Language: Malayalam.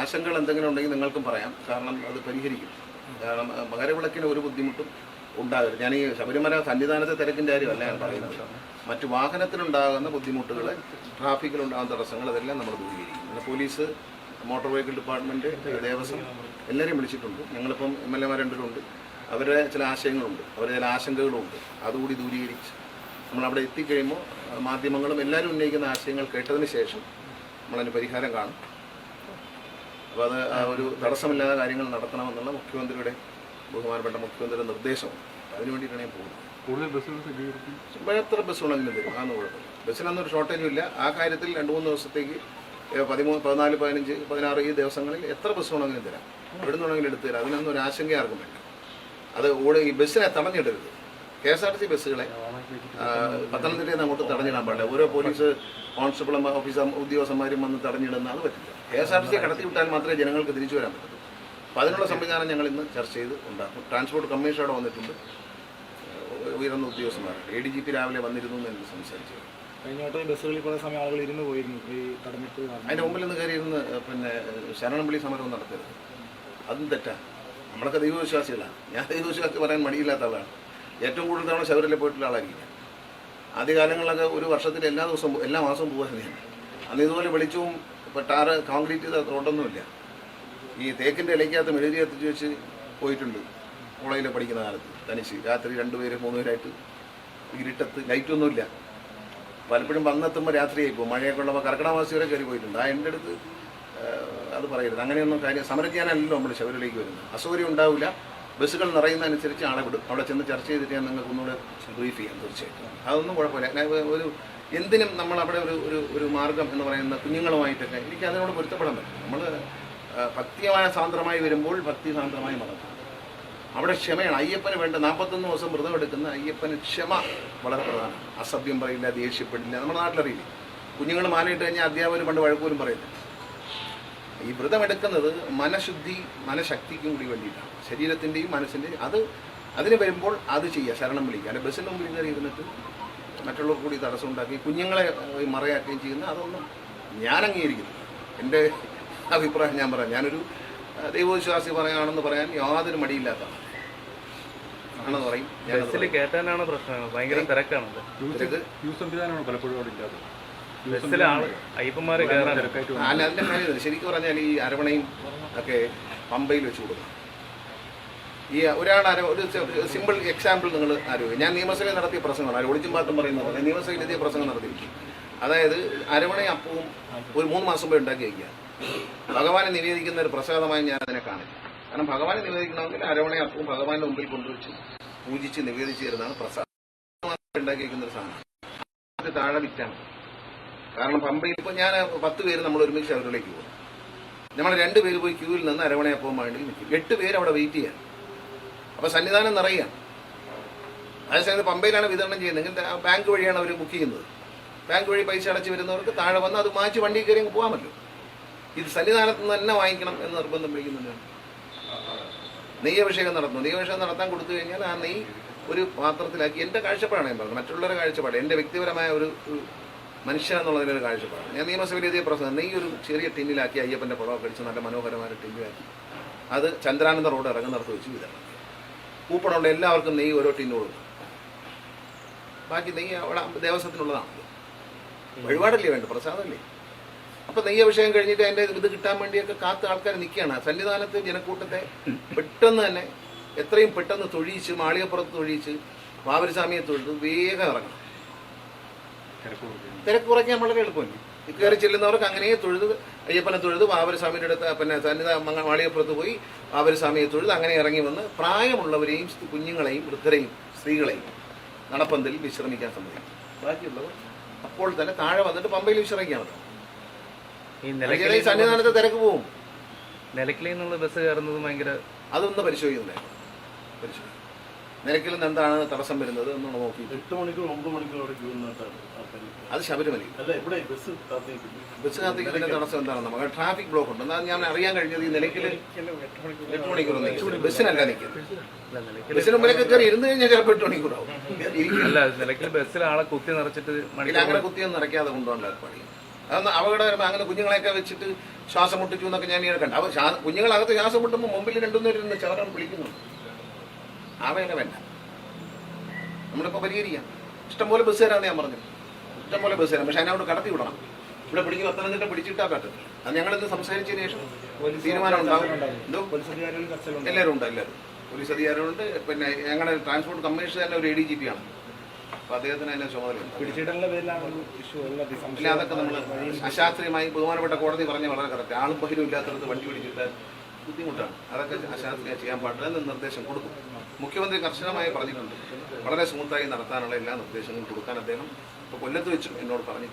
ആശങ്കകൾ എന്തെങ്കിലും ഉണ്ടെങ്കിൽ നിങ്ങൾക്കും പറയാം. കാരണം അത് പരിഹരിക്കും. കാരണം മകരവിളക്കിന് ഒരു ബുദ്ധിമുട്ടും ഉണ്ടാകരുത്. ഞാൻ ഈ ശബരിമല സന്നിധാനത്തെ തിരക്കിന്റെ കാര്യമല്ല ഞാൻ പറയുന്നത്. മറ്റു വാഹനത്തിലുണ്ടാകുന്ന ബുദ്ധിമുട്ടുകൾ ട്രാഫിക്കിലുണ്ടാകുന്ന തടസ്സങ്ങൾ അതെല്ലാം നമ്മൾ ദൂരീകരിക്കും. പിന്നെ police motor vehicle department Devaswom എല്ലാവരെയും വിളിച്ചിട്ടുണ്ട്. ഞങ്ങളിപ്പം എം എൽ എമാർ രണ്ടിലുണ്ട് അവരുടെ ചില ആശയങ്ങളുണ്ട്. അവരുടെ ചില ആശങ്കകളുമുണ്ട് അതുകൂടി ദൂരീകരിച്ച് നമ്മളവിടെ എത്തിക്കഴിയുമ്പോൾ മാധ്യമങ്ങളും എല്ലാവരും ഉന്നയിക്കുന്ന ആശയങ്ങൾ കേട്ടതിന് ശേഷം നമ്മളതിന് പരിഹാരം കാണും. അപ്പോൾ അത് ആ ഒരു തടസ്സമില്ലാതെ കാര്യങ്ങൾ നടത്തണമെന്നുള്ള മുഖ്യമന്ത്രിയുടെ ബഹുമാനപ്പെട്ട മുഖ്യമന്ത്രിയുടെ നിർദ്ദേശമാണ് അതിനു വേണ്ടിയിട്ടാണ് ഞാൻ പോകുന്നത്. കൂടുതൽ ബസ്സുകൾ എത്ര ബസ് വേണമെങ്കിലും തരും? അതൊന്നും കുഴപ്പമില്ല. ബസ്സിനൊന്നും ഒരു ഷോർട്ടേജും ഇല്ല. ആ കാര്യത്തിൽ രണ്ട് മൂന്ന് ദിവസത്തേക്ക് പതിമൂന്ന് പതിനാല് പതിനഞ്ച് പതിനാറ് ഈ ദിവസങ്ങളിൽ എത്ര ബസ് വേണമെങ്കിലും തരാം. എവിടെ നിന്നാണെങ്കിലും എടുത്തു തരാം. അതിനൊന്നും ഒരു ആശങ്ക ആർക്കും വേണ്ട. അത് ഓടി ഈ ബസ്സിനെ തടഞ്ഞിടരുത്. K S R T C ബസ്സുകളെ പത്തനംതിട്ടയിൽ നിന്ന് അങ്ങോട്ട് തടഞ്ഞിടാൻ പാടില്ല. ഓരോ പോലീസ് കോൺസ്റ്റബിളും ഓഫീസർ ഉദ്യോഗസ്ഥന്മാരും വന്ന് തടഞ്ഞിടുന്ന അത് പറ്റില്ല. K S R T C കടത്തി വിട്ടാൽ മാത്രമേ ജനങ്ങൾക്ക് തിരിച്ചു വരാൻ പറ്റൂ അപ്പോൾ അതിനുള്ള സംവിധാനം ഞങ്ങൾ ഇന്ന് ചർച്ച ചെയ്ത് ഉണ്ടാക്കും. ട്രാൻസ്പോർട്ട് കമ്മീഷൻ അവിടെ വന്നിട്ടുണ്ട്. ഉയർന്ന ഉദ്യോഗസ്ഥന്മാർ. എ ഡി ജി പി രാവിലെ വന്നിരുന്നു എന്ന് എനിക്ക് സംസാരിച്ചു. കഴിഞ്ഞ വട്ടം ഈ ബസ്സുകളിൽ കുറേ സമയം ആളുകൾ ഇരുന്ന് പോയിരുന്നു ഈ തടഞ്ഞിട്ട് അതിന്റെ മുമ്പിൽ നിന്ന് കയറി ഇരുന്ന് പിന്നെ ശരണം വിളി സമരവും നടത്തരുത് അതും തെറ്റാണ് നമ്മളൊക്കെ ദൈവവിശ്വാസികളാണ്. ഞാൻ ദൈവവിശ്വാസി പറയാൻ മടിയില്ലാത്ത ആളാണ്. ഏറ്റവും കൂടുതൽ തവണ ശബരിമല പോയിട്ടുള്ള ആളായിരിക്കും. ആദ്യകാലങ്ങളിലൊക്കെ ഒരു വർഷത്തിൽ എല്ലാ ദിവസവും എല്ലാ മാസവും പോകാനാണ് അന്ന് ഇതുപോലെ വെളിച്ചവും ഇപ്പോൾ ടാറ് കോൺക്രീറ്റ് ചെയ്ത റോഡൊന്നുമില്ല. ഈ തേക്കിന്റെ ഇലയ്ക്കകത്ത് മെഴുതി കത്തിച്ച് വെച്ച് പോയിട്ടുണ്ട് കോളേജിൽ പഠിക്കുന്ന കാലത്ത്. തനിച്ച് രാത്രി രണ്ടുപേര് മൂന്നുപേരായിട്ട് ഇരുട്ടത്ത് ലൈറ്റൊന്നുമില്ല പലപ്പോഴും വന്നെത്തുമ്പോൾ രാത്രിയായി പോകും. മഴയൊക്കെ ഉള്ളപ്പോൾ കർക്കിടക വരെ കയറി പോയിട്ടുണ്ട്. ആ എന്റെ അടുത്ത് അത് പറയരുത്. അങ്ങനെയൊന്നും കാര്യം സമരം ചെയ്യാനല്ലല്ലോ നമ്മൾ ശബരിമലയ്ക്ക് വരുന്നത്. അസൗകര്യം ഉണ്ടാവില്ല. ബസ്സുകൾ നിറയുന്നതനുസരിച്ച് ആളെ വിടും. അവിടെ ചെന്ന് ചർച്ച ചെയ്തിട്ട് ഞാൻ നിങ്ങൾക്ക് ഒന്നുകൂടെ ബ്രീഫ് ചെയ്യാം തീർച്ചയായിട്ടും. അതൊന്നും കുഴപ്പമില്ല. ഒരു എന്തിനും നമ്മൾ അവിടെ ഒരു ഒരു ഒരു മാർഗം എന്ന് പറയുന്ന കുഞ്ഞുങ്ങളുമായിട്ടൊക്കെ എനിക്ക് അതിനോട് പൊരുത്തപ്പെടാൻ പറ്റും. നമ്മൾ ഭക്തിയമായ സാന്ദ്രമായി വരുമ്പോൾ ഭക്തി സാന്ദ്രമായി നടക്കും അവിടെ ക്ഷമയാണ്. അയ്യപ്പന് വേണ്ട നാൽപ്പത്തൊന്ന് ദിവസം വ്രതം എടുക്കുന്ന അയ്യപ്പന് ക്ഷമ വളരെ പ്രധാനമാണ്. അസഭ്യം പറയില്ല ദേഷ്യപ്പെടില്ല. നമ്മുടെ നാട്ടിലറിയില്ല? കുഞ്ഞുങ്ങൾ മാലയിട്ട് കഴിഞ്ഞാൽ അധ്യാപകർ പണ്ട് വഴക്കൂരും പറയില്ല ഈ വ്രതം എടുക്കുന്നത് മനഃശുദ്ധി മനഃശക്തിക്കും കൂടി വേണ്ടിയിട്ടാണ്. ശരീരത്തിന്റെയും മനസ്സിന്റെയും അത് അതിന് വരുമ്പോൾ അത് ചെയ്യുക ശരണം വിളിക്കുക. അല്ലെ ബസ്സിന്റെ മുമ്പിൽ കയറി ഇരുന്നിട്ട് മറ്റുള്ളവർക്ക് കൂടി തടസ്സം ഉണ്ടാക്കി കുഞ്ഞുങ്ങളെ മറയാക്കുകയും ചെയ്യുന്ന അതൊന്നും ഞാൻ അംഗീകരിക്കുന്നു എന്റെ അഭിപ്രായം ഞാൻ പറയാം. ഞാനൊരു ദൈവവിശ്വാസി പറയാണെന്ന് പറയാൻ യാതൊരു മടിയില്ലാത്ത. ആണെന്ന് പറയും പ്രശ്നം. ഭയങ്കര തിരക്കാണ് തിരക്ക്? സംവിധാനമാണ് പലപ്പോഴും അവിടെ ഇല്ലാതെ അയ്യപ്പന്മാര് കയറാൻ അല്ല അതിന്റെ കാര്യം. ശരിക്കും പറഞ്ഞാൽ ഈ അരവണയും ഒക്കെ പമ്പയിൽ വെച്ച് കൊടുക്കും. ഈ ഒരാൾ ഒരു സിമ്പിൾ എക്സാമ്പിൾ നിങ്ങൾ ആരോഗ്യം. ഞാൻ നിയമസഭയിൽ നടത്തിയ പ്രസംഗമാണ്. ഒളിച്ചും പാത്തും പറയുന്നത് നിയമസഭയിൽ ഇതേ പ്രസംഗം നടത്തി അതായത് അരവണയും അപ്പവും ഒരു മൂന്ന് മാസം മുമ്പ് ഉണ്ടാക്കി വയ്ക്കുക. ഭഗവാനെ നിവേദിക്കുന്ന ഒരു പ്രസാദമായി ഞാൻ അതിനെ കാണിക്കും. കാരണം ഭഗവാനെ നിവേദിക്കണമെങ്കിൽ അരവണയും അപ്പവും ഭഗവാന്റെ മുമ്പിൽ കൊണ്ടുവച്ച് പൂജിച്ച് നിവേദിച്ച് തരുന്നതാണ് പ്രസാദം. ഉണ്ടാക്കി വയ്ക്കുന്ന ഒരു സാധനം താഴെ വിറ്റാണ് കാരണം പമ്പയിൽ ഇപ്പോൾ ഞാൻ പത്ത് പേര് നമ്മൾ ഒരുമിച്ച് അവരിലേക്ക് പോകും. നമ്മൾ രണ്ട് പേര് പോയി ക്യൂവിൽ നിന്ന് അരവണയപ്പം വേണ്ടി നിൽക്കും. എട്ട് പേര് അവിടെ വെയിറ്റ് ചെയ്യാൻ. അപ്പോൾ സന്നിധാനം നിറയുകയാണ് അതേസമയത്ത് പമ്പയിലാണ് വിതരണം ചെയ്യുന്നത്. ബാങ്ക് വഴിയാണ് അവർ ബുക്ക് ചെയ്യുന്നത്. ബാങ്ക് വഴി പൈസ അടച്ച് വരുന്നവർക്ക് താഴെ വന്ന് അത് മാറ്റി വണ്ടി കയറി അങ്ങ് പോകാമല്ലോ ഇത് സന്നിധാനത്ത് നിന്ന് തന്നെ വാങ്ങിക്കണം എന്ന് നിർബന്ധം പിടിക്കുന്നുണ്ട് നെയ്യഭിഷേകം നടത്തുന്നു. നെയ്യഭിഷേകം നടത്താൻ കൊടുത്തു കഴിഞ്ഞാൽ ആ നെയ്യ് ഒരു പാത്രത്തിലാക്കി. എന്റെ കാഴ്ചപ്പാടാണ് ഞാൻ പറഞ്ഞത്. മറ്റുള്ളവരുടെ കാഴ്ചപ്പാട്. എന്റെ വ്യക്തിപരമായ ഒരു മനുഷ്യൻ എന്നുള്ളതിന്റെ ഒരു ഞാൻ നിയമസഭയിൽ എഴുതിയ പ്രശ്നം നെയ്യ് ഒരു ചെറിയ ടിന്നിലാക്കി അയ്യപ്പന്റെ പുറമൊക്കെ അടിച്ച് നല്ല മനോഹരമായ ടിന്നിലാക്കി അത് ചന്ദ്രാനന്ദ റോഡ് ഇറങ്ങുന്നിടത്ത് വെച്ച് വിതരണം. കൂപ്പണമുണ്ട് എല്ലാവർക്കും നെയ്യ് ഓരോ ടിന്നു കൊടുക്കും. ബാക്കി നെയ്യ് അവിടെ ദേവസ്വത്തിനുള്ളതാണല്ലോ വഴിപാടല്ലേ വേണ്ട പ്രസാദമല്ലേ? അപ്പൊ നെയ്യ് അഭിഷേകം കഴിഞ്ഞിട്ട് അതിന്റെ ഇത് കിട്ടാൻ വേണ്ടിയൊക്കെ കാത്ത് ആൾക്കാർ നിൽക്കുകയാണ്. സന്നിധാനത്ത് ജനക്കൂട്ടത്തെ പെട്ടെന്ന് തന്നെ എത്രയും പെട്ടെന്ന് തൊഴിയിച്ച് മാളികപ്പുറത്ത് തൊഴിയിച്ച് ബാബരിസ്വാമിയെ തൊഴുത് വേഗം ഇറങ്ങണം. തിരക്ക് കുറയ്ക്കും. തിരക്ക് കുറയ്ക്കാൻ വളരെ എളുപ്പമല്ലേ ഈ കയറി ചെല്ലുന്നവർക്ക് അങ്ങനെ തൊഴുത് അയ്യപ്പനെ തൊഴുത് വാവരസ്വാമിയുടെ അടുത്ത് പിന്നെ സന്നിധ മങ്ങ- മാളികപ്പുറത്ത് പോയി വാവരസ്വാമിയെ തൊഴുത് അങ്ങനെ ഇറങ്ങി വന്ന് പ്രായമുള്ളവരെയും കുഞ്ഞുങ്ങളെയും വൃദ്ധരെയും സ്ത്രീകളെയും നടപ്പന്തലിൽ വിശ്രമിക്കാൻ സമ്മതിക്കും. ബാക്കിയുള്ളവർ അപ്പോൾ തന്നെ താഴെ വന്നിട്ട് പമ്പയിൽ വിശ്രമിക്കാൻ ഈ സന്നിധാനത്ത് തിരക്ക് പോവും. നിലയ്ക്കലിൽ നിന്നുള്ള ബസ് കയറുന്നത് ഭയങ്കര അതൊന്ന് പരിശോധിക്കുന്നേ പരിശോധിക്കും നിരക്കിൽ നിന്ന് എന്താണ് തടസ്സം വരുന്നത് എന്നുള്ള നോക്കി എട്ട് മണിക്കൂർ ഒമ്പത് മണിക്കൂർ അവിടെ ക്യൂ നിന്നിട്ടാണ് അത് ശബരിമല അല്ല ഇവിടെ ബസ് ബസ് കാത്തിക്കുന്നതിന്റെ തടസ്സം എന്താണ് നമുക്ക് ട്രാഫിക് ബ്ലോക്ക് ഉണ്ട്. എന്നാൽ ഞാൻ അറിയാൻ കഴിഞ്ഞത് ഈ നിലയ്ക്കിൽ എട്ട് മണിക്കൂർ. ബസ്സിനല്ല നിൽക്കുന്നത്. നിലയ്ക്കൽ ബസ്സിന് മുമ്പിലൊക്കെ കയറി ഇരുന്ന് കഴിഞ്ഞാൽ ചിലപ്പോൾ എട്ട് മണിക്കൂറാവും. അല്ല നിലയ്ക്കൽ ബസ്സിൽ ആളെ കുത്തി നിറച്ചിട്ട് അങ്ങനെ കുത്തിയൊന്നും നിറയ്ക്കാതെ കൊണ്ടുപോകാൻ ഏർപ്പാടി അതൊന്ന് അപകടകരമായി അങ്ങനെ കുഞ്ഞുങ്ങളെയൊക്കെ വെച്ചിട്ട് ശ്വാസം മുട്ടിച്ചു എന്നൊക്കെ ഞാൻ ഇങ്ങനെ കണ്ടു. അവർ ശ്വാ- കുഞ്ഞുങ്ങളകത്ത് ശ്വാസം മുട്ടുമ്പോൾ മുമ്പിൽ രണ്ടുപേരും ചവരാൻ വിളിക്കുന്നുണ്ട്. വേണ്ട നമ്മളിപ്പോൾ പരിഹരിക്കാം. ഇഷ്ടംപോലെ ബസ് തരാമെന്ന് ഞാൻ പറഞ്ഞു ഇഷ്ടംപോലെ ബസ് തരാം പക്ഷെ അതിനോട് കടത്തി വിടണം. ഇവിടെ പിടിക്കും പത്തനംതിട്ട പിടിച്ചിട്ടാ പറ്റും അത് ഞങ്ങളിത് സംസാരിച്ചതിന് ശേഷം തീരുമാനം ഉണ്ടാവും എന്തോ? എല്ലാവരും ഉണ്ട് എല്ലാവരും. പോലീസ് അധികാരമുണ്ട് പിന്നെ ഞങ്ങളുടെ ട്രാൻസ്പോർട്ട് കമ്മീഷൻ തന്നെ ഒരു എ ഡി ജി പി ആണ്. അപ്പോൾ അദ്ദേഹത്തിന് അതിന്റെ ചുമതല അതൊക്കെ നമ്മൾ അശാസ്ത്രീയമായി ബഹുമാനപ്പെട്ട കോടതി പറഞ്ഞ വളരെ കറക്റ്റ് ആളും പഹിലും ഇല്ലാത്തടത്ത് വണ്ടി പിടിച്ചിട്ട് ബുദ്ധിമുട്ടാണ്. അതൊക്കെ അശാന്തി ചെയ്യാൻ പാടില്ല എന്ന് നിർദ്ദേശം കൊടുക്കും. മുഖ്യമന്ത്രി കർശനമായി പറഞ്ഞിട്ടുണ്ട്. വളരെ സ്മൂത്തായി നടത്താനുള്ള എല്ലാ നിർദ്ദേശങ്ങളും കൊടുക്കാൻ അദ്ദേഹം ഇപ്പോൾ കൊല്ലത്ത് വെച്ചും എന്നോട് പറഞ്ഞിട്ടുണ്ട്.